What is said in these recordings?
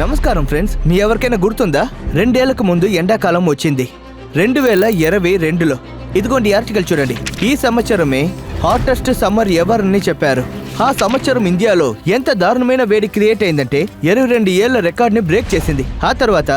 నమస్కారం ఫ్రెండ్స్ మీ ఎవరికైనా గుర్తుందా? రెండేళ్ళకు ముందు ఎండాకాలం వచ్చింది. రెండు వేల ఇరవై రెండులో. ఇదిగోండి ఆర్టికల్ చూడండి. ఈ సంవత్సరమే హాటెస్ట్ సమ్మర్ ఎవర్ అని చెప్పారు. ఆ సంవత్సరం ఇండియాలో ఎంత దారుణమైన వేడి క్రియేట్ అయిందంటే ఇరవై రెండు ఏళ్ళ రికార్డ్ని బ్రేక్ చేసింది. ఆ తర్వాత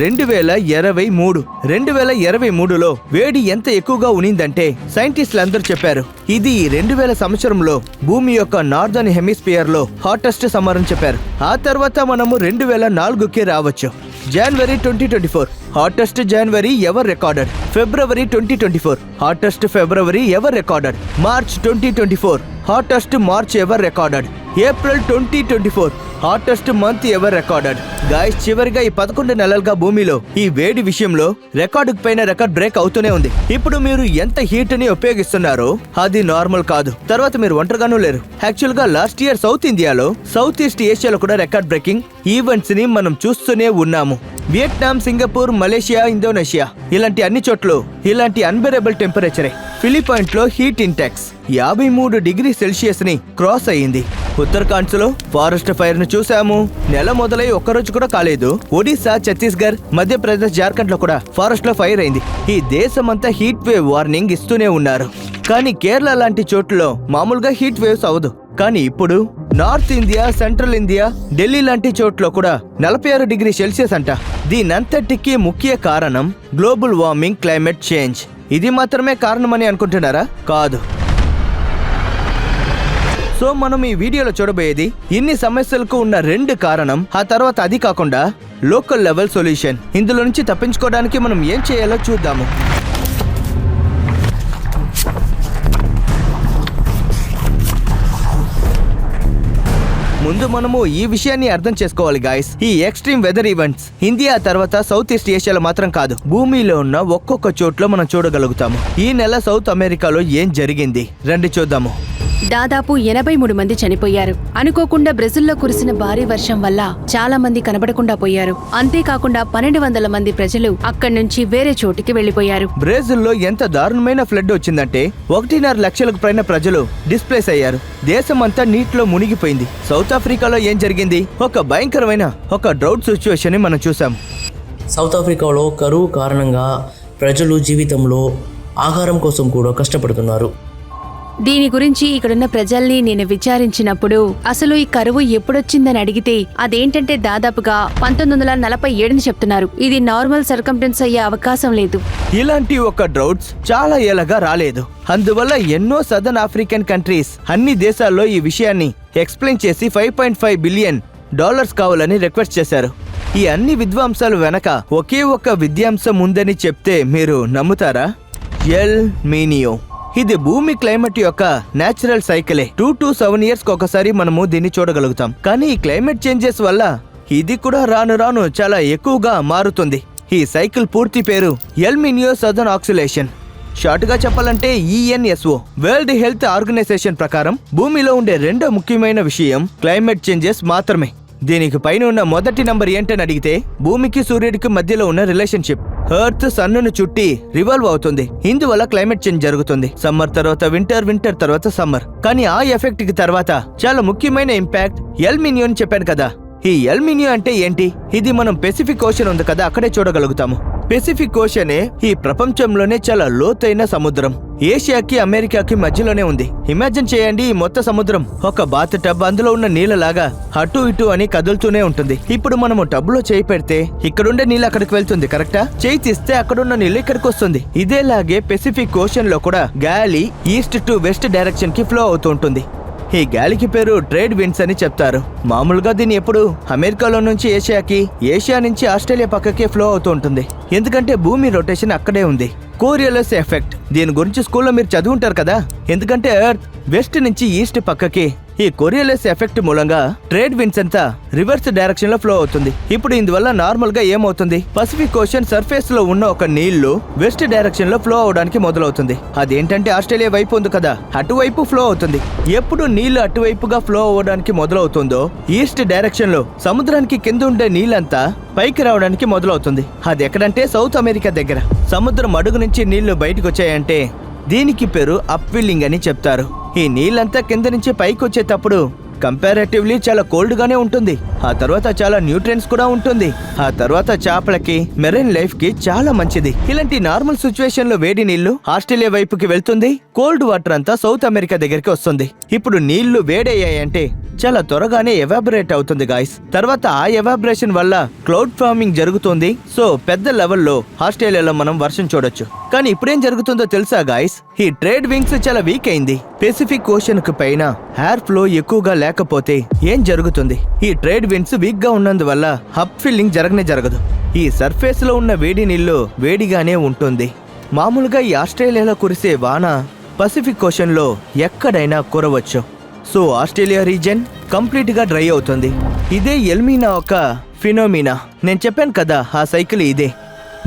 రెండు వేల ఇరవై మూడు. రెండు వేల ఇరవై మూడులో వేడి ఎంత ఎక్కువగా ఉనిందంటే సైంటిస్టులు అందరూ చెప్పారు ఇది రెండు వేల సంవత్సరంలో భూమి యొక్క నార్దర్న్ హెమిస్పియర్లో హాటెస్ట్ సమ్మర్ అని చెప్పారు. ఆ తర్వాత మనము రెండు వేల నాలుగుకి రావచ్చు. January twenty twenty four hottest January ever recorded February twenty twenty four hottest February ever recorded March twenty twenty four hottest March ever recorded April twenty twenty four hottest month ever recorded guys చివరిగా ఈ పదకొండు నెలలుగా భూమిలో ఈ వేడి విషయంలో record పైన record break అవుతూనే ఉంది. ఇప్పుడు మీరు ఎంత హీట్ని ఉపయోగిస్తున్నారో అది నార్మల్ కాదు. తర్వాత మీరు ఒంటరిగానూ లేరు. యాక్చువల్గా లాస్ట్ ఇయర్ సౌత్ ఇండియాలో సౌత్ ఈస్ట్ ఏషియాలో కూడా రికార్డ్ బ్రేకింగ్ ఈవెంట్స్ని మనం చూస్తూనే ఉన్నాము. వియట్నాం సింగపూర్ మలేషియా ఇండోనేషియా ఇలాంటి అన్ని చోట్ల ఇలాంటి అన్బెరబుల్ టెంపరేచరే ఫిలిపైన్స్లో హీట్ ఇంటెక్స్ యాభై మూడు డిగ్రీ సెల్సియస్ని క్రాస్ అయ్యింది. ఉత్తరాఖండ్స్లో ఫారెస్ట్ ఫైర్ను చూసాము నెల మొదలై ఒక్కరోజు కూడా కాలేదు. ఒడిశా ఛత్తీస్గఢ్ మధ్యప్రదేశ్ జార్ఖండ్లో కూడా ఫారెస్ట్లో ఫైర్ అయింది. ఈ దేశమంతా హీట్ వేవ్ వార్నింగ్ ఇస్తూనే ఉన్నారు. కానీ కేరళ లాంటి చోట్లలో మామూలుగా హీట్ వేవ్స్ అవదు కానీ ఇప్పుడు north India central India Delhi లాంటి చోట్ల కూడా నలభై ఆరు డిగ్రీ సెల్సియస్ అంట. దీనంతటికి ముఖ్య కారణం గ్లోబల్ వార్మింగ్ క్లైమేట్ చేంజ్. ఇది మాత్రమే కారణమని అనుకుంటున్నారా? కాదు. సో మనం ఈ వీడియోలో చూడబోయేది ఇన్ని సమస్యలకు ఉన్న రెండు కారణం ఆ తర్వాత అది కాకుండా లోకల్ లెవెల్ సొల్యూషన్ ఇందులో నుంచి తప్పించుకోవడానికి మనం ఏం చేయాలో చూద్దాము. ముందు మనము ఈ విషయాన్ని అర్థం చేసుకోవాలి గాయస్ ఈ ఎక్స్ట్రీమ్ వెదర్ ఈవెంట్స్ ఇండియా తర్వాత సౌత్ ఈస్ట్ ఏషియాలో మాత్రం కాదు భూమిలో ఉన్న ఒక్కొక్క చోట్ల మనం చూడగలుగుతాము. ఈ నెల సౌత్ అమెరికాలో ఏం జరిగింది? రండి చూద్దాము. దాదాపు ఎనభై మూడు మంది చనిపోయారు. అనుకోకుండా బ్రెజిల్లో కురిసిన భారీ వర్షం వల్ల చాలా మంది కనబడకుండా పోయారు. అంతేకాకుండా పన్నెండు వందల మంది ప్రజలు అక్కడి నుంచి వేరే చోటికి వెళ్ళిపోయారు బ్రెజిల్లో ఎంత దారుణమైన ఫ్లడ్ వచ్చిందంటే ఒకటిన్నర లక్షలకు పైన ప్రజలు డిస్ప్లేస్ అయ్యారు. దేశమంతా నీటిలో మునిగిపోయింది. సౌత్ ఆఫ్రికాలో ఏం జరిగింది? ఒక భయంకరమైన ఒక డ్రౌట్ సిచ్యువేషన్ని మనం చూసాం సౌత్ ఆఫ్రికాలో కరువు కారణంగా ప్రజలు జీవితంలో ఆహారం కోసం కూడా కష్టపడుతున్నారు. దీని గురించి ఇక్కడున్న ప్రజల్ని నేను విచారించినప్పుడు అసలు ఈ కరువు ఎప్పుడొచ్చిందని అడిగితే అదేంటంటే దాదాపుగా పంతొమ్మిది వందల నలభై ఏడుని చెప్తున్నారు. ఇది నార్మల్ సర్కంటెన్స్ అయ్యే అవకాశం లేదు. ఇలాంటి ఒక డ్రౌట్స్ చాలా ఏళ్ళగా రాలేదు. అందువల్ల ఎన్నో సదర్న్ ఆఫ్రికన్ కంట్రీస్ అన్ని దేశాల్లో ఈ విషయాన్ని ఎక్స్ప్లెయిన్ చేసి five point five billion dollars కావాలని రిక్వెస్ట్ చేశారు. ఈ అన్ని విద్వాంసాలు వెనక ఒకే ఒక విద్యాంశం ఉందని చెప్తే మీరు నమ్ముతారా? El Nino. ఇది భూమి క్లైమేట్ యొక్క నేచురల్ సైకిలే. టూ టు సెవెన్ ఇయర్స్ ఒకసారి మనము దీన్ని చూడగలుగుతాం. కానీ ఈ క్లైమేట్ చేంజెస్ వల్ల ఇది కూడా రాను రాను చాలా ఎక్కువగా మారుతుంది. ఈ సైకిల్ పూర్తి పేరు ఎల్మినియో సదన్ ఆక్సిలేషన్. షార్ట్గా చెప్పాలంటే ఈఎన్ఎస్ఓ వరల్డ్ హెల్త్ ఆర్గనైజేషన్ ప్రకారం భూమిలో ఉండే రెండో ముఖ్యమైన విషయం క్లైమేట్ చేంజెస్ మాత్రమే. దీనికి పైన ఉన్న మొదటి నంబర్ ఏంటని అడిగితే భూమికి సూర్యుడికి మధ్యలో ఉన్న రిలేషన్షిప్. ఎర్త్ సన్నును చుట్టి రివాల్వ్ అవుతుంది. ఇందువల్ల క్లైమేట్ చేంజ్ జరుగుతుంది. సమ్మర్ తర్వాత వింటర్ వింటర్ తర్వాత సమ్మర్. కానీ ఆ ఎఫెక్ట్కి తర్వాత చాలా ముఖ్యమైన ఇంపాక్ట్ ఎల్మినియో అని చెప్పాను కదా. ఈ ఎల్మినియో అంటే ఏంటి? ఇది మనం పెసిఫిక్ ఓషన్ ఉంది కదా అక్కడే చూడగలుగుతాము. పెసిఫిక్ ఓషనే ఈ ప్రపంచంలోనే చాలా లోతైన సముద్రం. ఏషియాకి అమెరికాకి మధ్యలోనే ఉంది. ఇమాజిన్ చేయండి ఈ మొత్తం సముద్రం. ఒక బాత్ టబ్ అందులో ఉన్న నీళ్ళలాగా అటు ఇటు అని కదులుతూనే ఉంటుంది. ఇప్పుడు మనము టబ్లో చేయి పెడితే ఇక్కడుండే నీళ్ళు అక్కడికి వెళ్తుంది కరెక్టా? చేయి తీస్తే అక్కడున్న నీళ్ళు ఇక్కడికి వస్తుంది. ఇదేలాగే పెసిఫిక్ ఓషన్లో కూడా గాలి ఈస్ట్ టు వెస్ట్ డైరెక్షన్కి ఫ్లో అవుతూ ఉంటుంది. ఈ గాలికి పేరు ట్రేడ్ విండ్స్ అని చెప్తారు. మామూలుగా దీన్ని ఎప్పుడు అమెరికాలో నుంచి ఏషియాకి ఏషియా నుంచి ఆస్ట్రేలియా పక్కకే ఫ్లో అవుతూ ఉంటుంది. ఎందుకంటే భూమి రొటేషన్ అక్కడే ఉంది. Coriolis effect. దీని గురించి స్కూల్లో మీరు చదువుంటారు కదా? ఎందుకంటే ఎర్త్ వెస్ట్ నుంచి ఈస్ట్ పక్కకి ఈ కొరియలెస్ ఎఫెక్ట్ మూలంగా ట్రేడ్ విన్స్ అంతా రివర్స్ డైరెక్షన్లో ఫ్లో అవుతుంది. ఇప్పుడు ఇందువల్ల నార్మల్గా ఏమవుతుంది? పసిఫిక్ ఓషన్ సర్ఫేస్లో ఉన్న ఒక నీళ్ళు వెస్ట్ డైరెక్షన్లో ఫ్లో అవడానికి మొదలవుతుంది. అదేంటంటే ఆస్ట్రేలియా వైపు ఉంది కదా అటువైపు ఫ్లో అవుతుంది. ఎప్పుడు నీళ్ళు అటువైపుగా ఫ్లో అవ్వడానికి మొదలవుతుందో ఈస్ట్ డైరెక్షన్లో సముద్రానికి కింద ఉండే నీళ్ళంతా పైకి రావడానికి మొదలవుతుంది. అది ఎక్కడంటే సౌత్ అమెరికా దగ్గర. సముద్రం అడుగు నుంచి నీళ్ళు బయటకు వచ్చాయంటే దీనికి పేరు అప్విల్లింగ్ అని చెప్తారు. ఈ నీళ్ళంతా కింద నుంచి పైకి వచ్చేటప్పుడు కంపారేటివ్లీ చాలా కోల్డ్గానే ఉంటుంది. ఆ తర్వాత చాలా న్యూట్రియన్స్ కూడా ఉంటుంది. ఆ తర్వాత చేపలకి మెరైన్ లైఫ్కి చాలా మంచిది. ఇలాంటి నార్మల్ సిచ్యువేషన్లో వేడి నీళ్ళు ఆస్ట్రేలియా వైపుకి వెళ్తుంది. కోల్డ్ వాటర్ అంతా సౌత్ అమెరికా దగ్గరికి వస్తుంది. ఇప్పుడు నీళ్ళు వేడయ్యాయంటే చాలా త్వరగానే ఎవాబరేట్ అవుతుంది గాయస్. తర్వాత ఆ ఎవాబరేషన్ వల్ల క్లౌడ్ ఫార్మింగ్ జరుగుతుంది. సో పెద్ద లెవెల్లో ఆస్ట్రేలియాలో మనం వర్షం చూడొచ్చు. కానీ ఇప్పుడేం జరుగుతుందో తెలుసా గాయస్? ఈ ట్రేడ్ వింగ్స్ చాలా వీక్ అయింది. పెసిఫిక్ ఓషన్కు పైన ఎయిర్ ఫ్లో ఎక్కువగా లేకపోతే ఏం జరుగుతుంది? ఈ ట్రేడ్ విండ్స్ వీక్గా ఉన్నందువల్ల హబ్ ఫిల్లింగ్ జరగనే జరగదు. ఈ సర్ఫేస్లో ఉన్న వేడి నీళ్ళు వేడిగానే ఉంటుంది. మామూలుగా ఈ ఆస్ట్రేలియాలో కురిసే వాన పసిఫిక్ ఓషన్లో ఎక్కడైనా కురవచ్చు. సో ఆస్ట్రేలియా రీజన్ కంప్లీట్గా డ్రై అవుతుంది. ఇదే ఎల్మీనా ఒక ఫినోమినా నేను చెప్పాను కదా ఆ సైకిల్ ఇదే.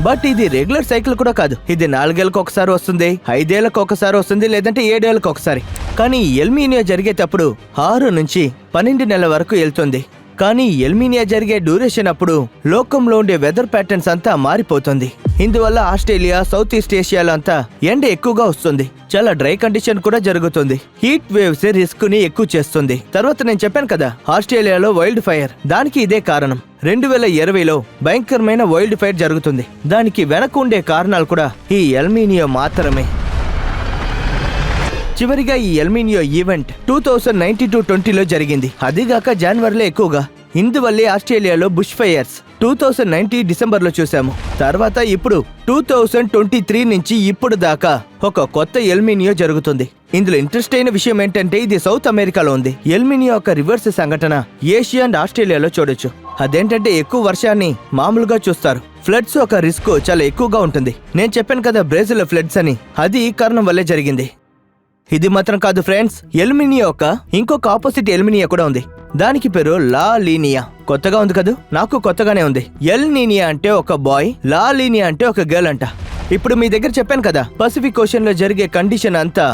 బట్ ఇది రెగ్యులర్ సైకిల్ కూడా కాదు. ఇది నాలుగేళ్ళకి ఒకసారి వస్తుంది ఐదేళ్ళకు ఒకసారి వస్తుంది లేదంటే ఏడేళ్ళకి ఒకసారి. కానీ ఎల్మీనియా జరిగేటప్పుడు ఆరు నుంచి పన్నెండు నెలల వరకు వెళ్తుంది. కానీ ఎల్మీనియా జరిగే డ్యూరేషన్ అప్పుడు లోకంలో ఉండే వెదర్ ప్యాటర్న్స్ అంతా మారిపోతుంది. ఇందువల్ల ఆస్ట్రేలియా సౌత్ ఈస్ట్ ఏషియాలో అంతా ఎండ ఎక్కువగా వస్తుంది. చాలా డ్రై కండిషన్ కూడా జరుగుతుంది. హీట్ వేవ్స్ రిస్క్ని ఎక్కువ చేస్తుంది. తర్వాత నేను చెప్పాను కదా ఆస్ట్రేలియాలో వైల్డ్ ఫైర్ దానికి ఇదే కారణం. రెండు వేల ఇరవైలో భయంకరమైన వైల్డ్ ఫైర్ జరుగుతుంది. దానికి వెనక ఉండే కారణాలు కూడా ఈ ఎల్మీనియో మాత్రమే. చివరిగా ఈ El Nino event two thousand ninety to ట్వంటీలో జరిగింది. అదిగాక జనవరిలో ఎక్కువగా. ఇందువల్లే ఆస్ట్రేలియాలో bush fires two thousand ninety డిసెంబర్లో చూసాము తర్వాత ఇప్పుడు టూ థౌసండ్ ట్వంటీ త్రీ నుంచి ఇప్పుడు దాకా ఒక కొత్త ఎల్మినియో జరుగుతుంది. ఇందులో ఇంట్రెస్ట్ అయిన విషయం ఏంటంటే ఇది సౌత్ అమెరికాలో ఉంది. ఎల్మినియో ఒక రివర్స్ సంఘటన ఏషియా అండ్ ఆస్ట్రేలియాలో చూడొచ్చు. అదేంటంటే ఎక్కువ వర్షాన్ని మామూలుగా చూస్తారు. ఫ్లడ్స్ ఒక రిస్క్ చాలా ఎక్కువగా ఉంటుంది. నేను చెప్పాను కదా బ్రెజిల్ ఫ్లడ్స్ అని. అది ఈ కారణం వల్లే జరిగింది. ఇది మాత్రం కాదు ఫ్రెండ్స్ ఎల్మినియా ఒక ఇంకొక ఆపోజిట్ ఎల్మినియా కూడా ఉంది. దానికి పేరు లా లీనియా. కొత్తగా ఉంది కదూ? నాకు కొత్తగానే ఉంది. ఎల్ నీనియా అంటే ఒక బాయ్ లా లీనియా అంటే ఒక గర్ల్ అంట. ఇప్పుడు మీ దగ్గర చెప్పాను కదా పసిఫిక్ ఓషన్లో జరిగే కండిషన్ అంతా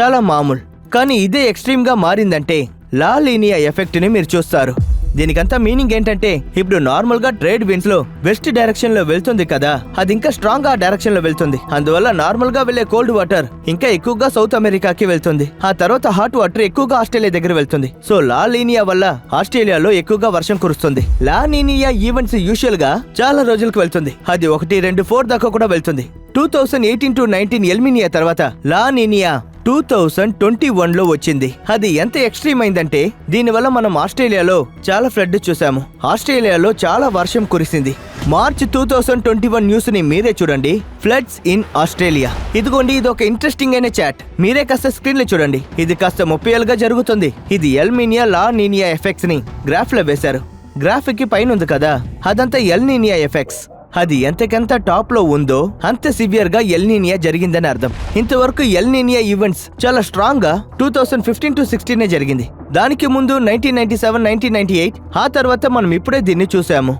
చాలా మామూలు. కానీ ఇదే ఎక్స్ట్రీమ్గా మారిందంటే లా లీనియా ఎఫెక్ట్ని మీరు చూస్తారు. దీనికంతా మీనింగ్ ఏంటంటే ఇప్పుడు నార్మల్గా ట్రేడ్ విన్స్లో వెస్ట్ డైరెక్షన్లో వెళ్తుంది కదా అది ఇంకా స్ట్రాంగ్గా డైరెక్షన్లో వెళ్తుంది. అందువల్ల నార్మల్గా వెళ్ళే కోల్డ్ వాటర్ ఇంకా ఎక్కువగా సౌత్ అమెరికాకి వెళ్తుంది. ఆ తర్వాత హాట్ వాటర్ ఎక్కువగా ఆస్ట్రేలియా దగ్గర వెళ్తుంది. సో లా లీనియా వల్ల ఆస్ట్రేలియాలో ఎక్కువగా వర్షం కురుస్తుంది. లా లీనియా ఈవెంట్స్ యూజువల్గా చాలా రోజులకు వెళ్తుంది. అది ఒకటి రెండు ఫోర్ దాకా కూడా వెళ్తుంది. Two thousand eighteen to nineteen El Nino తర్వాత La Nina two thousand twenty వన్లో వచ్చింది. అది ఎంత ఎక్స్ట్రీమ్ అయిందంటే దీనివల్ల మనం ఆస్ట్రేలియాలో చాలా ఫ్లడ్ చూసాము ఆస్ట్రేలియాలో చాలా వర్షం కురిసింది. March two thousand twenty one న్యూస్ని మీరే చూడండి. Floods in Australia. ఇదిగోండి ఇది ఒక ఇంట్రెస్టింగ్ అయిన చాట్. మీరే కాస్త స్క్రీన్లో చూడండి. ఇది కాస్త ముప్పై ఏళ్ళుగా జరుగుతుంది. ఇది ఎల్మినియా లా నీనియా ఎఫెక్ట్స్ని గ్రాఫ్లో వేశారు. గ్రాఫిక్కి పైన ఉంది కదా? అదంతా ఎల్నీనియా ఎఫెక్ట్స్. అది ఎంతకెంత టాప్లో ఉందో అంత సివియర్గా ఎల్నీనియా జరిగిందని అర్థం. ఇంతవరకు ఎల్నీనియా ఈవెంట్స్ చాలా స్ట్రాంగ్గా two thousand fifteen to sixteen జరిగింది. దానికి ముందు nineteen ninety seven nineteen ninety eight ఆ తర్వాత మనం ఇప్పుడే దీన్ని చూసాము.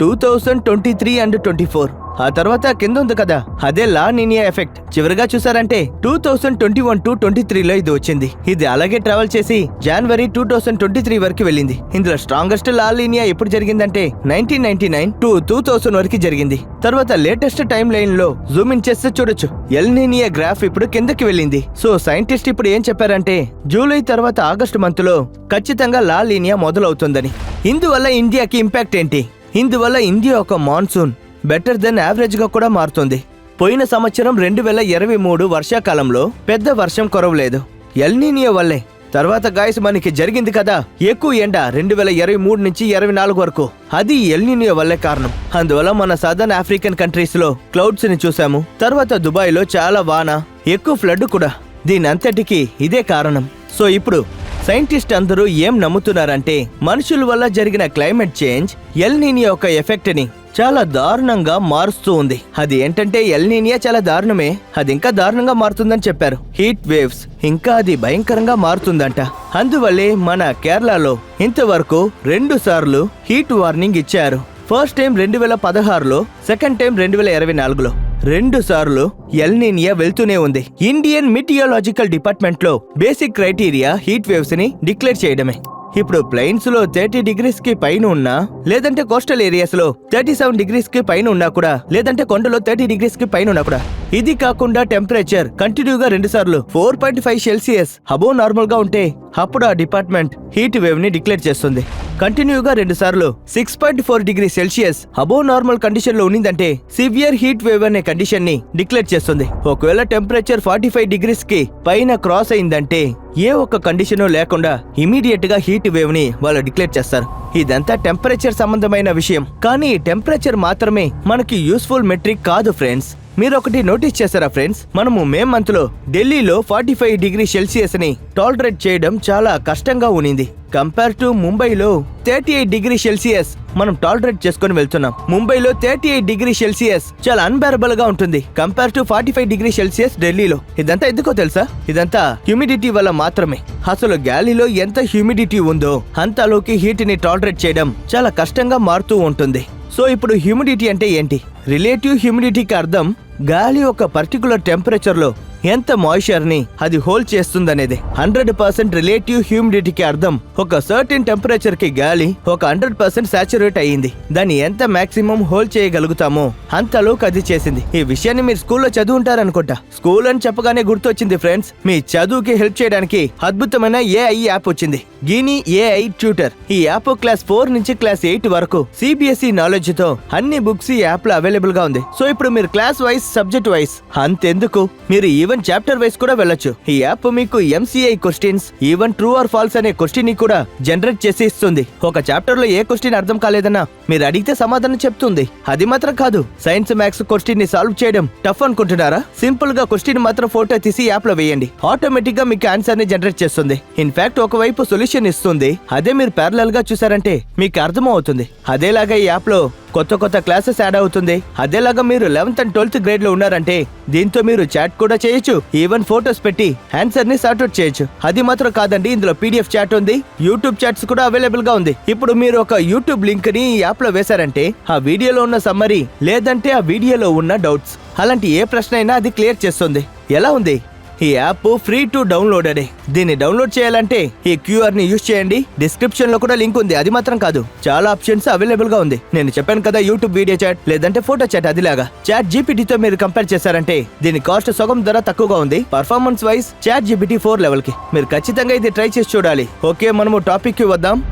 Two thousand twenty three and twenty four. ఆ తర్వాత కింద ఉంది కదా. అదే లా నినియా ఎఫెక్ట్. చివరిగా చూసారంటే two thousand twenty one to twenty త్రీలో ఇది వచ్చింది. ఇది అలాగే ట్రావెల్ చేసి January two thousand twenty three వరకు వెళ్ళింది. ఇందులో స్ట్రాంగెస్ట్ లా లీనియా ఎప్పుడు జరిగిందంటే nineteen ninety nine to two thousand వరకు జరిగింది. తర్వాత లేటెస్ట్ టైం లైన్లో జూమ్ ఇన్ చేస్తే చూడొచ్చు. ఎల్ నీనియా గ్రాఫ్ ఇప్పుడు కిందకి వెళ్ళింది. సో సైంటిస్ట్ ఇప్పుడు ఏం చెప్పారంటే జూలై తర్వాత ఆగస్టు మంత్లో ఖచ్చితంగా లా లీనియా మొదలవుతుందని. ఇందువల్ల ఇండియాకి ఇంపాక్ట్ ఏంటి? ఇందువల్ల ఇండియా ఒక మాన్సూన్. బెటర్ దెన్ యావరేజ్గా కూడా మారుతుంది. పోయిన సంవత్సరం రెండు వేల ఇరవై మూడు వర్షాకాలంలో పెద్ద వర్షం కొరవలేదు. ఎల్నీనియో వల్లే. తర్వాత గాయస్ మనకి జరిగింది కదా ఎక్కువ ఎండ రెండు వేల ఇరవై మూడు నుంచి ఇరవై నాలుగు వరకు. అది ఎల్నినియో వల్లే కారణం. అందువల్ల మన సదర్న్ ఆఫ్రికన్ కంట్రీస్లో క్లౌడ్స్ని చూసాము. తర్వాత దుబాయ్లో చాలా వాన ఎక్కువ ఫ్లడ్ కూడా. దీని అంతటికి ఇదే కారణం. సో ఇప్పుడు సైంటిస్ట్ అందరూ ఏం నమ్ముతున్నారంటే మనుషుల వల్ల జరిగిన క్లైమేట్ చేంజ్ ఎల్నీనియా యొక్క ఎఫెక్ట్ని చాలా దారుణంగా మారుస్తూ ఉంది. అది ఏంటంటే ఎల్నీనియా చాలా దారుణమే. అది ఇంకా దారుణంగా మారుతుందని చెప్పారు. హీట్ వేవ్స్ ఇంకా అది భయంకరంగా మారుతుందంట. అందువల్లే మన కేరళలో ఇంతవరకు రెండు సార్లు హీట్ వార్నింగ్ ఇచ్చారు. ఫస్ట్ టైం రెండు వేల పదహారులో సెకండ్ టైం రెండు వేల ఇరవై నాలుగులో. రెండు సార్లు ఎల్నీనియా వెళ్తూనే ఉంది. ఇండియన్ మిటియాలజికల్ డిపార్ట్మెంట్లో బేసిక్ క్రైటీరియా హీట్ వేవ్స్ని డిక్లేర్ చేయడమే. ఇప్పుడు ప్లెయిన్స్లో థర్టీ డిగ్రీస్కి పైన ఉన్నా లేదంటే కోస్టల్ ఏరియాస్లో థర్టీ సెవెన్ డిగ్రీస్కి పైన ఉన్నా కూడా లేదంటే కొండలో థర్టీ డిగ్రీస్కి పైన ఉన్నా కూడా ఇది కాకుండా టెంపరేచర్ కంటిన్యూగా రెండు సార్లు four point five Celsius above నార్మల్గా ఉంటే అప్పుడు ఆ డిపార్ట్మెంట్ హీట్ వేవ్ని డిక్లేర్ చేస్తుంది. కంటిన్యూగా రెండు సార్లు six point four degree Celsius above normal కండిషన్లో ఉన్నిందంటే సివియర్ హీట్ వేవ్ అనే కండిషన్ని డిక్లేర్ చేస్తుంది. ఒకవేళ టెంపరేచర్ ఫార్టీ ఫైవ్ డిగ్రీస్కి పైన క్రాస్ అయిందంటే ఏ ఒక్క కండిషన్ లేకుండా ఇమీడియట్గా హీట్ వేవ్ని వాళ్ళు డిక్లేర్ చేస్తారు. ఇదంతా టెంపరేచర్ సంబంధమైన విషయం. కానీ టెంపరేచర్ మాత్రమే మనకి యూస్ఫుల్ మెట్రిక్ కాదు ఫ్రెండ్స్. మీరు ఒకటి నోటీస్ చేశారా ఫ్రెండ్స్? మనము మే మంత్లో ఢిల్లీలో ఫార్టీ ఫైవ్ డిగ్రీ సెల్సియస్ని టాలరేట్ చేయడం చాలా కష్టంగా ఉనింది. కంపేర్ టు ముంబైలో థర్టీ ఎయిట్ డిగ్రీ సెల్సియస్ మనం టాలరేట్ చేసుకొని వెళ్తున్నాం. ముంబైలో థర్టీ ఎయిట్ డిగ్రీ సెల్సియస్ చాలా అన్బేరబుల్గా ఉంటుంది. Compare to forty five degree Celsius ఢిల్లీలో. ఇదంతా ఎందుకో తెలుసా? ఇదంతా హ్యూమిడిటీ వల్ల మాత్రమే. అసలు గాలిలో ఎంత హ్యూమిడిటీ ఉందో అంతలోకి హీట్ని టాలరేట్ చేయడం చాలా కష్టంగా మారుతూ ఉంటుంది. సో ఇప్పుడు హ్యూమిడిటీ అంటే ఏంటి? రిలేటివ్ హ్యూమిడిటీకి అర్థం గాలి ఒక పర్టికులర్ టెంపరేచర్లో ఎంత మాయిశ్చర్ని అది హోల్డ్ చేస్తుందనేది. హండ్రెడ్ పర్సెంట్ రిలేటివ్ హ్యూమిడిటీకి అర్థం. ఒక సర్టెన్ టెంపరేచర్కి గాలి ఒక హండ్రెడ్ పర్సెంట్ సాచురేట్ అయ్యింది. దాన్ని ఎంత మాక్సిమం హోల్డ్ చేయగలుగుతామో అంతలోకి అది చేసింది. ఈ విషయాన్ని మీరు స్కూల్లో చదువుంటారనుకుంటా. స్కూల్ అని చెప్పగానే గుర్తొచ్చింది ఫ్రెండ్స్ మీ చదువుకి హెల్ప్ చేయడానికి అద్భుతమైన ఏఐ యాప్ వచ్చింది. గీనీ ఏఐ ట్యూటర్ ఈ యాప్ క్లాస్ ఫోర్ నుంచి క్లాస్ ఎయిట్ వరకు సిబిఎస్ఈ నాలెడ్జ్తో అన్ని బుక్స్ ఈ యాప్లో అవైలబుల్గా ఉంది. సో ఇప్పుడు మీరు క్లాస్ వైస్ సబ్జెక్ట్ వైస్ అంతెందుకు? మీరు ఈవెన్ చాప్టర్ వైస్ కూడా వెళ్ళొచ్చు. ఈ యాప్ మీకు MCQ questions even true or false అనే క్వశ్చన్ని కూడా జనరేట్ చేసి ఇస్తుంది. ఒక చాప్టర్లో ఏ క్వశ్చన్ అర్థం కాలేదన్నా మీరు అడిగితే సమాధానం చెప్తుంది. అది మాత్రం కాదు. సైన్స్ మ్యాథ్స్ క్వశ్చన్ని సాల్వ్ చేయడం టఫ్ అనుకుంటున్నారా? సింపుల్గా క్వశ్చన్ మాత్రం ఫోటో తీసి యాప్లో వేయండి. ఆటోమేటిక్గా మీకు ఆన్సర్ని జనరేట్ చేస్తుంది. ఇన్ఫాక్ట్ ఒకవైపు సొల్యూషన్ ఇస్తుంది. అదే మీరు ప్యారలల్గా చూసారంటే మీకు అర్థం అవుతుంది అదేలాగా ఈ యాప్లో కొత్త కొత్త క్లాసెస్ యాడ్ అవుతుంది. అదేలాగా మీరు లెవెన్త్ అండ్ ట్వెల్త్ గ్రేడ్లో ఉన్నారంటే దీంతో మీరు చాట్ కూడా చేయొచ్చు. ఈవెన్ ఫోటోస్ పెట్టి ఆన్సర్ని సార్ట్అవుట్ చేయొచ్చు. అది మాత్రం కాదండి ఇందులో పీడిఎఫ్ చాట్ ఉంది. యూట్యూబ్ చాట్స్ కూడా అవైలబుల్గా ఉంది. ఇప్పుడు మీరు ఒక యూట్యూబ్ లింక్ని ఈ యాప్లో వేశారంటే ఆ వీడియోలో ఉన్న సమ్మరీ లేదంటే ఆ వీడియోలో ఉన్న డౌట్స్ అలాంటి ఏ ప్రశ్న అయినా అది క్లియర్ చేస్తుంది. ఎలా ఉంది? ఈ యాప్ ఫ్రీ టు డౌన్లోడెడే దీన్ని డౌన్లోడ్ చేయాలంటే ఈ క్యూఆర్ని యూజ్ చేయండి. డిస్క్రిప్షన్లో కూడా లింక్ ఉంది. అది మాత్రం కాదు. చాలా ఆప్షన్స్ అవైలబుల్గా ఉంది. నేను చెప్పాను కదా యూట్యూబ్ వీడియో చాట్ లేదంటే ఫోటో చాట్ అదిలాగా. చాట్ జీపీటీతో మీరు కంపేర్ చేశారంటే దీని కాస్ట్ సగం ధర తక్కువగా ఉంది. Performance wise chat GPT four లెవెల్కి. మీరు ఖచ్చితంగా ఇది ట్రై చేసి చూడాలి. ఓకే మనము టాపిక్కి వద్దాం.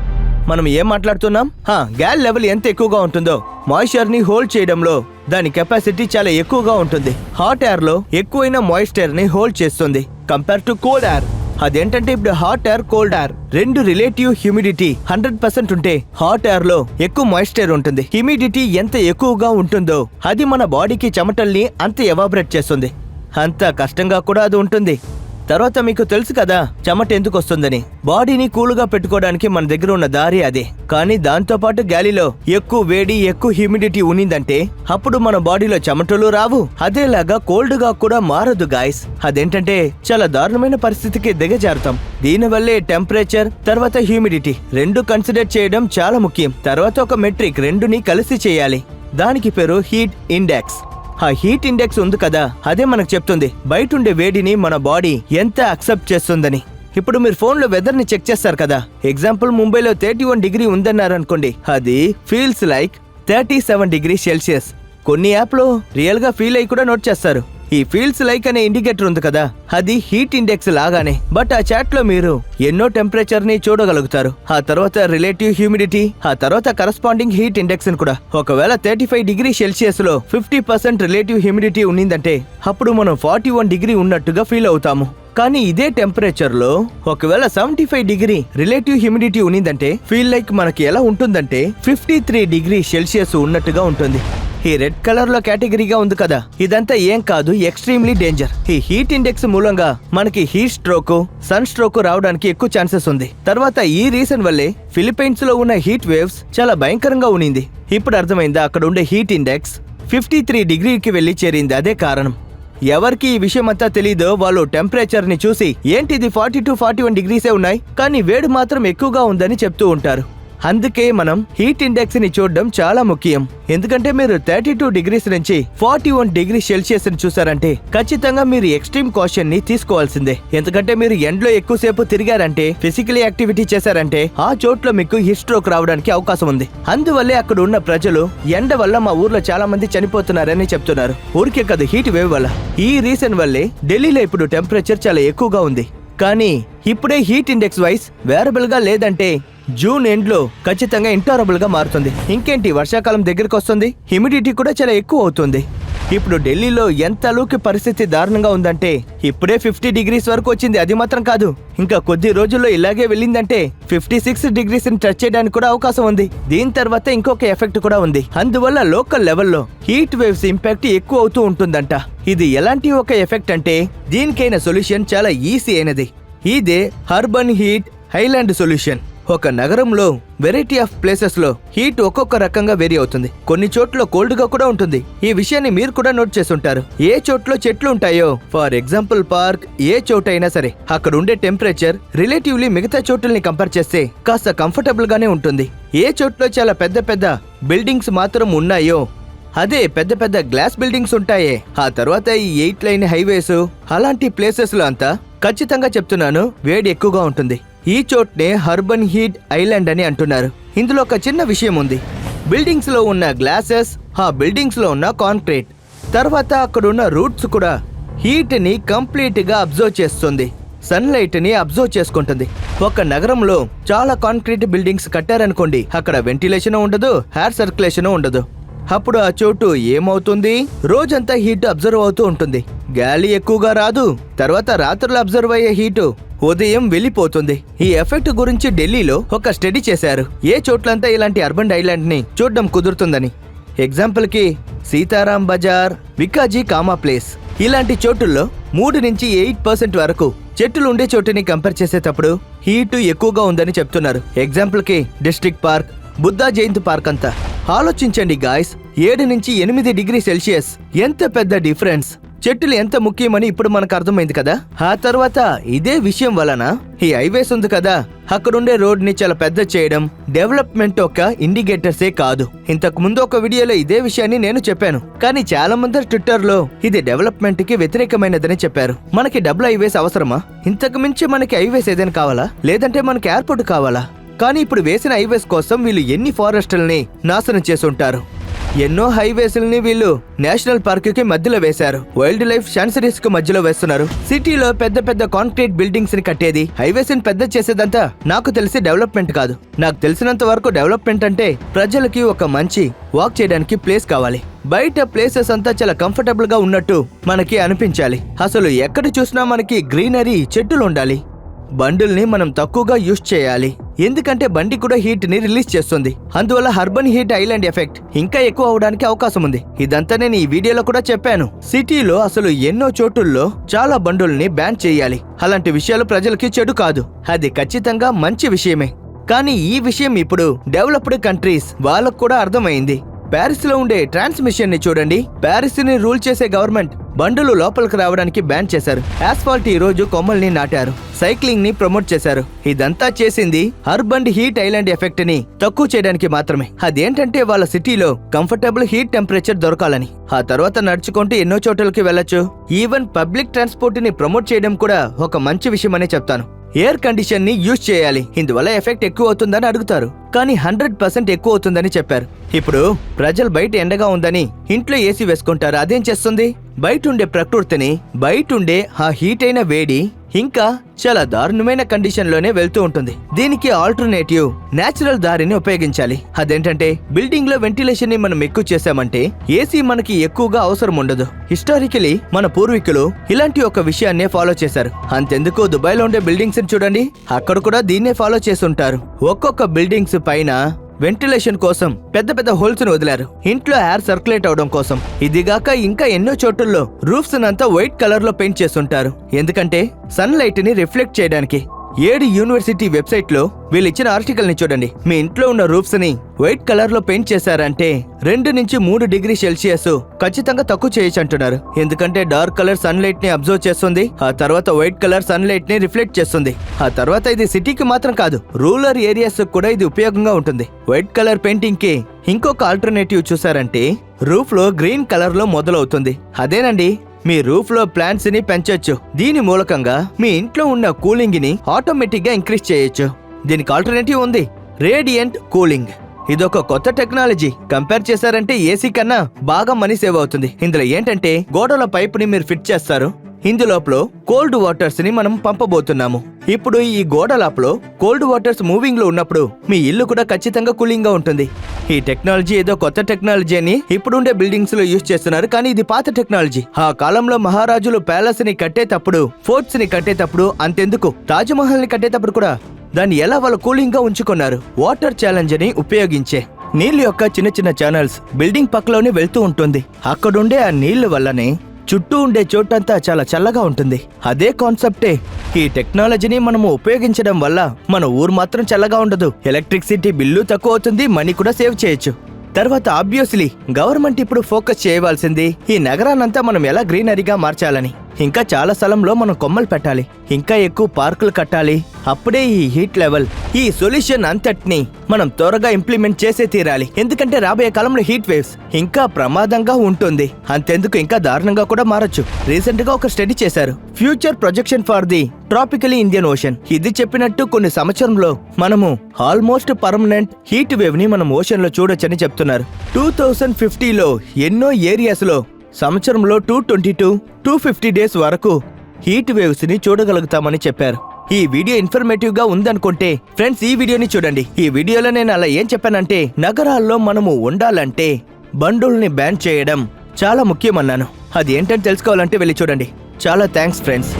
మనం ఏం మాట్లాడుతున్నాం? హా, గ్యాల్ లెవెల్ ఎంత ఎక్కువగా ఉంటుందో. మాయిశ్చర్ని హోల్డ్ చేయడంలో దాని కెపాసిటీ చాలా ఎక్కువగా ఉంటుంది. హాట్ ఎయిర్లో ఎక్కువైన మాయిశ్చర్ని హోల్డ్ చేస్తుంది. కంపేర్ టు కోల్డ్ ఎయిర్ అదేంటంటే ఇప్పుడు హాట్ ఎయిర్ కోల్డ్ ఎయిర్ రెండు రిలేటివ్ హ్యూమిడిటీ హండ్రెడ్ పర్సెంట్ ఉంటే హాట్ ఎయిర్లో ఎక్కువ మాయిశ్చర్ ఉంటుంది. హ్యూమిడిటీ ఎంత ఎక్కువగా ఉంటుందో అది మన బాడీకి చెమటల్ని అంత ఎవాబరేట్ చేస్తుంది. అంత కష్టంగా కూడా అది ఉంటుంది. తర్వాత మీకు తెలుసు కదా చెమట ఎందుకు వస్తుందని. బాడీని కూల్గా పెట్టుకోవడానికి మన దగ్గర ఉన్న దారి అదే. కానీ దాంతో పాటు గాలిలో ఎక్కువ వేడి ఎక్కువ హ్యూమిడిటీ ఉన్నిందంటే అప్పుడు మన బాడీలో చెమటలు రావు. అదేలాగా కోల్డ్గా కూడా మారదు గాయస్. అదేంటంటే చాలా దారుణమైన పరిస్థితికి దిగజారుతాం. దీనివల్లే టెంపరేచర్ తర్వాత హ్యూమిడిటీ రెండు కన్సిడర్ చేయడం చాలా ముఖ్యం. తర్వాత ఒక మెట్రిక్ రెండుని కలిసి చేయాలి. దానికి పేరు హీట్ ఇండెక్స్. ఆ హీట్ ఇండెక్స్ ఉంది కదా అదే మనకు చెప్తుంది. బయట ఉండే వేడిని మన బాడీ ఎంత అక్సెప్ట్ చేస్తుందని. ఇప్పుడు మీరు ఫోన్లో వెదర్ని చెక్ చేస్తారు కదా. ఎగ్జాంపుల్ ముంబైలో థర్టీ వన్ డిగ్రీ ఉందన్నారు అనుకోండి అది feels like thirty seven degree Celsius. కొన్ని యాప్లో రియల్గా ఫీల్ అయ్యి కూడా నోట్ చేస్తారు. ఈ ఫీల్స్ లైక్ అనే ఇండికేటర్ ఉంది కదా అది హీట్ ఇండెక్స్ లాగానే. బట్ ఆ చాట్లో మీరు ఎన్నో టెంపరేచర్ని చూడగలుగుతారు. ఆ తర్వాత రిలేటివ్ హ్యూమిడిటీ ఆ తర్వాత కరస్పాండింగ్ హీట్ ఇండెక్స్ కూడా. ఒకవేళ థర్టీ ఫైవ్ డిగ్రీ సెల్సియస్లో ఫిఫ్టీ పర్సెంట్ రిలేటివ్ హ్యూమిడిటీ ఉన్నిందంటే అప్పుడు మనం ఫార్టీ వన్ డిగ్రీ ఉన్నట్టుగా ఫీల్ అవుతాము. కానీ ఇదే టెంపరేచర్లో ఒకవేళ seventy five degree relative humidity ఉన్నిందంటే feel like మనకి ఎలా ఉంటుందంటే ఫిఫ్టీ త్రీ డిగ్రీ సెల్సియస్ ఉన్నట్టుగా ఉంటుంది. ఈ రెడ్ కలర్లో కేటగిరీగా ఉంది కదా. ఇదంతా ఏం కాదు ఎక్స్ట్రీమ్లీ డేంజర్. ఈ హీట్ ఇండెక్స్ మూలంగా మనకి హీట్ స్ట్రోక్ సన్ స్ట్రోక్ రావడానికి ఎక్కువ ఛాన్సెస్ ఉంది. తర్వాత ఈ రీజన్ వల్లే ఫిలిపైన్స్లో ఉన్న హీట్ వేవ్స్ చాలా భయంకరంగా ఉనింది. ఇప్పుడు అర్థమైందా అక్కడ ఉండే హీట్ ఇండెక్స్? ఫిఫ్టీ త్రీ డిగ్రీకి వెళ్ళి చేరింది అదే కారణం. ఎవరికి ఈ విషయం అంతా తెలీదో వాళ్ళు టెంపరేచర్ని చూసి ఏంటిది ఫార్టీ టు ఫార్టీ వన్ డిగ్రీసే ఉన్నాయి? కానీ వేడి మాత్రం ఎక్కువగా ఉందని చెప్తూ ఉంటారు. అందుకే మనం హీట్ ఇండెక్స్ని చూడడం చాలా ముఖ్యం. ఎందుకంటే మీరు థర్టీ టూ డిగ్రీస్ నుంచి ఫార్టీ వన్ డిగ్రీ సెల్సియస్ని చూసారంటే ఖచ్చితంగా మీరు ఎక్స్ట్రీమ్ కాషన్ని తీసుకోవాల్సిందే. ఎందుకంటే మీరు ఎండ్లో ఎక్కువసేపు తిరిగారంటే ఫిజికల్ యాక్టివిటీ చేశారంటే ఆ చోట్ల మీకు హిట్ స్ట్రోక్ రావడానికి అవకాశం ఉంది. అందువల్లే అక్కడ ఉన్న ప్రజలు ఎండ వల్ల మా ఊర్లో చాలా మంది చనిపోతున్నారని చెప్తున్నారు. ఊరికే కాదు హీట్ వేవ్ వల్ల. ఈ రీజన్ వల్లే ఢిల్లీలో ఇప్పుడు టెంపరేచర్ చాలా ఎక్కువగా ఉంది. కానీ ఇప్పుడే హీట్ ఇండెక్స్ వైస్ వేరబుల్గా లేదంటే జూన్ ఎండ్లో ఖచ్చితంగా ఇంటారబుల్గా మారుతుంది. ఇంకేంటి వర్షాకాలం దగ్గరికి వస్తుంది హ్యూమిడిటీ కూడా చాలా ఎక్కువ అవుతుంది. ఇప్పుడు ఢిల్లీలో ఎంత అలూకి పరిస్థితి దారుణంగా ఉందంటే ఇప్పుడే ఫిఫ్టీ డిగ్రీస్ వరకు వచ్చింది అది మాత్రం కాదు. ఇంకా కొద్ది రోజుల్లో ఇలాగే వెళ్ళిందంటే ఫిఫ్టీ సిక్స్ డిగ్రీస్ని టచ్ చేయడానికి కూడా అవకాశం ఉంది. దీని తర్వాత ఇంకొక ఎఫెక్ట్ కూడా ఉంది. అందువల్ల లోకల్ లెవెల్లో హీట్ వేవ్స్ ఇంపాక్ట్ ఎక్కువ అవుతూ ఉంటుందంట. ఇది ఎలాంటి ఒక ఎఫెక్ట్ అంటే దీనికైన సొల్యూషన్ చాలా ఈజీ అయినది. ఇదే హర్బన్ హీట్ హైలాండ్ సొల్యూషన్. ఒక నగరంలో వెరైటీ ఆఫ్ ప్లేసెస్లో హీట్ ఒక్కొక్క రకంగా వేరీ అవుతుంది. కొన్ని చోట్ల కోల్డ్గా కూడా ఉంటుంది. ఈ విషయాన్ని మీరు కూడా నోట్ చేసుంటారు. ఏ చోట్లో చెట్లు ఉంటాయో? ఫర్ ఎగ్జాంపుల్ పార్క్ ఏ చోట అయినా సరే అక్కడ ఉండే టెంపరేచర్ రిలేటివ్లీ మిగతా చోట్లని కంపేర్ చేస్తే కాస్త కంఫర్టబుల్ గానే ఉంటుంది. ఏ చోట్లో చాలా పెద్ద పెద్ద బిల్డింగ్స్ మాత్రం ఉన్నాయో? అదే పెద్ద పెద్ద గ్లాస్ బిల్డింగ్స్ ఉంటాయే. ఆ తర్వాత ఈ ఎయిట్ లైన్ హైవేస్ అలాంటి ప్లేసెస్లో అంతా ఖచ్చితంగా చెప్తున్నాను వేడి ఎక్కువగా ఉంటుంది. ఈ చోట్నే హర్బన్ హీట్ ఐలాండ్ అని అంటున్నారు. ఇందులో ఒక చిన్న విషయం ఉంది. బిల్డింగ్స్లో ఉన్న గ్లాసెస్ ఆ బిల్డింగ్స్లో ఉన్న కాంక్రీట్. తర్వాత అక్కడ ఉన్న రూట్స్ కూడా హీట్ని కంప్లీట్గా అబ్జర్వ్ చేస్తుంది. సన్లైట్ని అబ్జర్వ్ చేసుకుంటుంది. ఒక నగరంలో చాలా కాంక్రీట్ బిల్డింగ్స్ కట్టారనుకోండి అక్కడ వెంటిలేషన్ ఉండదు హెయిర్ సర్క్యులేషన్ ఉండదు. అప్పుడు ఆ చోటు ఏమవుతుంది? రోజంతా హీట్ అబ్జర్వ్ అవుతూ ఉంటుంది. గాలి ఎక్కువగా రాదు. తర్వాత రాత్రులు అబ్జర్వ్ అయ్యే హీటు. ఉదయం వెళ్ళిపోతుంది. ఈ ఎఫెక్ట్ గురించి ఢిల్లీలో ఒక స్టడీ చేశారు. ఏ చోట్లంతా ఇలాంటి అర్బన్ ఐలాండ్ని చూడడం కుదురుతుందని. ఎగ్జాంపుల్కి సీతారాం బజార్ వికాజీ కామా ప్లేస్. ఇలాంటి చోటుల్లో మూడు నుంచి ఎయిట్ పర్సెంట్ వరకు చెట్లు ఉండే చోటుని కంపేర్ చేసేటప్పుడు హీట్ ఎక్కువగా ఉందని చెప్తున్నారు. ఎగ్జాంపుల్కి district park Buddha Jayanti park అంతా. ఆలోచించండి గాయస్ ఏడు నుంచి ఎనిమిది డిగ్రీ సెల్సియస్. ఎంత పెద్ద డిఫరెన్స్? చెట్టులు ఎంత ముఖ్యమని ఇప్పుడు మనకు అర్థమైంది కదా? ఆ తర్వాత ఇదే విషయం వలన ఈ హైవేస్ ఉంది కదా? అక్కడుండే రోడ్ని చాలా పెద్ద చేయడం డెవలప్మెంట్ ఒక ఇండికేటర్సే కాదు. ఇంతకు ముందు ఒక వీడియోలో ఇదే విషయాన్ని నేను చెప్పాను. కానీ చాలా మంది ట్విట్టర్లో ఇది డెవలప్మెంట్కి వ్యతిరేకమైనదని చెప్పారు. మనకి డబుల్ హైవేస్ అవసరమా? ఇంతకు మించి మనకి హైవేస్ ఏదైనా కావాలా? లేదంటే మనకి ఎయిర్పోర్ట్ కావాలా? కానీ ఇప్పుడు వేసిన హైవేస్ కోసం వీళ్ళు ఎన్ని ఫారెస్టుల్ని నాశనం చేసుంటారు ఎన్నో హైవేస్ని వీళ్ళు నేషనల్ పార్క్కి మధ్యలో వేశారు. వైల్డ్ లైఫ్ శాన్సరీస్కు మధ్యలో వేస్తున్నారు. సిటీలో పెద్ద పెద్ద కాంక్రీట్ బిల్డింగ్స్ని కట్టేది హైవేస్ని పెద్ద చేసేదంతా నాకు తెలిసి డెవలప్మెంట్ కాదు. నాకు తెలిసినంత వరకు డెవలప్మెంట్ అంటే ప్రజలకి ఒక మంచి వాక్ చేయడానికి ప్లేస్ కావాలి. బయట ప్లేసెస్ అంతా చాలా కంఫర్టబుల్గా ఉన్నట్టు మనకి అనిపించాలి. అసలు ఎక్కడ చూసినా మనకి గ్రీనరీ చెట్టులు ఉండాలి. బండుల్ని మనం తక్కువగా యూజ్ చేయాలి. ఎందుకంటే బండి కూడా హీట్ని రిలీజ్ చేస్తుంది. అందువల్ల హర్బన్ హీట్ ఐలాండ్ ఎఫెక్ట్ ఇంకా ఎక్కువ అవడానికి అవకాశం ఉంది. ఇదంతా నేను ఈ వీడియోలో కూడా చెప్పాను. సిటీలో అసలు ఎన్నో చోటుల్లో చాలా బండుల్ని బ్యాన్ చేయాలి. అలాంటి విషయాలు ప్రజలకి చెడు కాదు. అది ఖచ్చితంగా మంచి విషయమే. కానీ ఈ విషయం ఇప్పుడు డెవలప్డ్ కంట్రీస్ వాళ్ళకు కూడా అర్థమైంది. ప్యారిస్లో ఉండే ట్రాన్స్మిషన్ని చూడండి. ప్యారిస్ని రూల్ చేసే గవర్నమెంట్ బండులు లోపలికి రావడానికి బ్యాన్ చేశారు. ఆస్ఫాల్ట్ ఈ రోజు కొమ్మల్ని నాటారు. సైక్లింగ్ని ప్రమోట్ చేశారు. ఇదంతా చేసింది అర్బన్ హీట్ ఐలాండ్ ఎఫెక్ట్ని తక్కువ చేయడానికి మాత్రమే. అదేంటంటే వాళ్ళ సిటీలో కంఫర్టబుల్ హీట్ టెంపరేచర్ దొరకాలని. ఆ తర్వాత నడుచుకుంటూ ఎన్నో చోట్లకి వెళ్ళొచ్చు. ఈవెన్ పబ్లిక్ ట్రాన్స్పోర్ట్ని ప్రమోట్ చేయడం కూడా ఒక మంచి విషయమనే చెప్తాను. ఎయిర్ కండిషన్ని యూజ్ చేయాలి. ఇందువల్ల ఎఫెక్ట్ ఎక్కువ అవుతుందని అడుగుతారు. కానీ హండ్రెడ్ పర్సెంట్ ఎక్కువ అవుతుందని చెప్పారు. ఇప్పుడు ప్రజలు బయట ఎండగా ఉందని ఇంట్లో ఏసీ వేసుకుంటారు? అదేం చేస్తుంది? బయట ఉండే ప్రకృతిని బయట ఉండే ఆ హీట్ అయిన వేడి ఇంకా చాలా దారుణమైన కండిషన్లోనే వెళ్తూ ఉంటుంది. దీనికి ఆల్టర్నేటివ్ నేచురల్ దారిని ఉపయోగించాలి. అదేంటంటే బిల్డింగ్లో వెంటిలేషన్ని మనం ఎక్కువ చేసామంటే ఏసీ మనకి ఎక్కువగా అవసరం ఉండదు హిస్టారికలీ మన పూర్వీకులు ఇలాంటి ఒక విషయాన్నే ఫాలో చేశారు. అంతెందుకు దుబాయ్లో ఉండే బిల్డింగ్స్ చూడండి. అక్కడ కూడా దీన్నే ఫాలో చేస్తుంటారు. ఒక్కొక్క బిల్డింగ్స్ పైన వెంటిలేషన్ కోసం పెద్ద పెద్ద హోల్స్ను వదిలారు. ఇంట్లో ఎయిర్ సర్క్యులేట్ అవడం కోసం. ఇదిగాక ఇంకా ఎన్నో చోటుల్లో రూఫ్స్ అంతా వైట్ కలర్లో పెయింట్ చేస్తుంటారు. ఎందుకంటే సన్ లైట్ని రిఫ్లెక్ట్ చేయడానికి. ఏడు యూనివర్సిటీ వెబ్సైట్లో వీళ్ళు ఇచ్చిన ఆర్టికల్ని చూడండి. మీ ఇంట్లో ఉన్న రూఫ్స్ని వైట్ కలర్లో పెయింట్ చేశారంటే రెండు నుంచి మూడు డిగ్రీ సెల్సియస్ ఖచ్చితంగా తక్కువ చేయొచ్చు అంటున్నారు. ఎందుకంటే డార్క్ కలర్ సన్లైట్ని అబ్జర్వ్ చేస్తుంది ఆ తర్వాత వైట్ కలర్ సన్లైట్ని రిఫ్లెక్ట్ చేస్తుంది. ఆ తర్వాత ఇది సిటీకి మాత్రం కాదు రూరల్ ఏరియాస్ కూడా ఇది ఉపయోగంగా ఉంటుంది. వైట్ కలర్ పెయింటింగ్కి ఇంకొక ఆల్టర్నేటివ్ చూసారంటే రూఫ్లో గ్రీన్ కలర్లో మొదలవుతుంది. అదేనండి మీ రూఫ్లో ప్లాంట్స్ని పెంచొచ్చు. దీని మూలకంగా మీ ఇంట్లో ఉన్న కూలింగ్ని ఆటోమేటిక్గా ఇంక్రీజ్ చేయొచ్చు. దీనికి ఆల్టర్నేటివ్ ఉంది. రేడియంట్ కూలింగ్ ఇదొక కొత్త టెక్నాలజీ కంపేర్ చేశారంటే ఏసీ కన్నా బాగా మనీ సేవ్ అవుతుంది. ఇందులో ఏంటంటే గోడల పైప్ని మీరు ఫిట్ చేస్తారు. ఇందులోపల కోల్డ్ వాటర్స్ని మనం పంపబోతున్నాము. ఇప్పుడు ఈ గోడలాప్లో కోల్డ్ వాటర్స్ మూవింగ్లో ఉన్నప్పుడు మీ ఇల్లు కూడా ఖచ్చితంగా కూలింగ్గా ఉంటుంది. ఈ టెక్నాలజీ ఏదో కొత్త టెక్నాలజీ అని ఇప్పుడుండే బిల్డింగ్స్లో యూజ్ చేస్తున్నారు కానీ ఇది పాత టెక్నాలజీ. ఆ కాలంలో మహారాజులు ప్యాలెస్ని కట్టేటప్పుడు ఫోర్ట్స్ని కట్టేటప్పుడు అంతెందుకు? తాజ్మహల్ని కట్టేటప్పుడు కూడా. దాన్ని ఎలా వాళ్ళు కూలింగ్గా ఉంచుకున్నారు? వాటర్ ఛాలెంజ్ అని ఉపయోగించే నీళ్ళ యొక్క చిన్న చిన్న ఛానల్స్ బిల్డింగ్ పక్కలోనే వెళ్తూ ఉంటుంది. అక్కడుండే ఆ నీళ్ళు వల్లనే చుట్టూ ఉండే చోటంతా చాలా చల్లగా ఉంటుంది. అదే కాన్సెప్టే. ఈ టెక్నాలజీని మనము ఉపయోగించడం వల్ల మన ఊరు మాత్రం చల్లగా ఉండదు. ఎలక్ట్రిసిటీ బిల్లు తక్కువ అవుతుంది మనీ కూడా సేవ్ చేయొచ్చు. తర్వాత ఆబ్వియస్లీ గవర్నమెంట్ ఇప్పుడు ఫోకస్ చేయవలసింది ఈ నగరాన్నంతా మనం ఎలా గ్రీనరీగా మార్చాలని. ఇంకా చాలా స్థలంలో మనం కొమ్మలు పెట్టాలి. ఇంకా ఎక్కువ పార్కులు కట్టాలి. అప్పుడే ఈ హీట్ లెవెల్ ఈ సొల్యూషన్ అంతటిని మనం త్వరగా ఇంప్లిమెంట్ చేసే తీరాలి. ఎందుకంటే రాబోయే కాలంలో హీట్ వేవ్స్ ఇంకా ప్రమాదంగా ఉంటుంది. అంతెందుకు ఇంకా దారుణంగా కూడా మారచ్చు. రీసెంట్గా ఒక స్టడీ చేశారు. Future projection for the tropically Indian ocean ఇది చెప్పినట్టు కొన్ని సంవత్సరంలో మనము ఆల్మోస్ట్ పర్మనెంట్ హీట్ వేవ్ని మనం ఓషన్లో చూడొచ్చని చెప్తున్నారు. టూ థౌసండ్ ఫిఫ్టీలో ఎన్నో ఏరియాస్లో సంవత్సరంలో two twenty two two fifty days వరకు హీట్ వేవ్స్ని చూడగలుగుతామని చెప్పారు. ఈ వీడియో ఇన్ఫర్మేటివ్గా ఉందనుకుంటే ఫ్రెండ్స్ ఈ వీడియోని చూడండి. ఈ వీడియోలో నేను అలా ఏం చెప్పానంటే నగరాల్లో మనము ఉండాలంటే బండుల్ని బ్యాన్ చేయడం చాలా ముఖ్యమన్నాను. అది ఏంటని తెలుసుకోవాలంటే వెళ్ళి చూడండి. చాలా థ్యాంక్స్ ఫ్రెండ్స్.